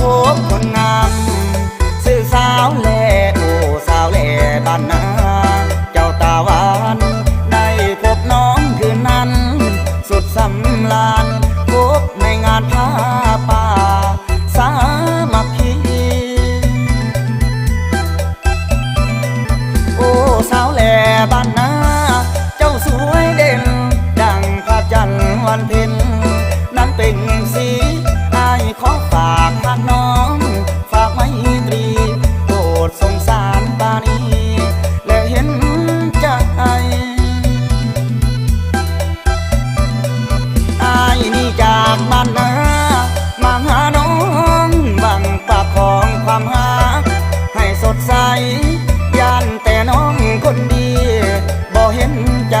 พบคนงามสื่อสาวแลโอ้สาวแลบ้านนาเจ้าตาหวานได้พบน้องคืนนั้น สุดสำลานพบในงานผ้าป่า สามัคคีโอ้สาวแลบ้านนาเจ้าสวยเด่น ดังพระจันทร์วันเพ็ญนั้นเป็น ย่านแต่น้องคนดีบ่เห็นใจ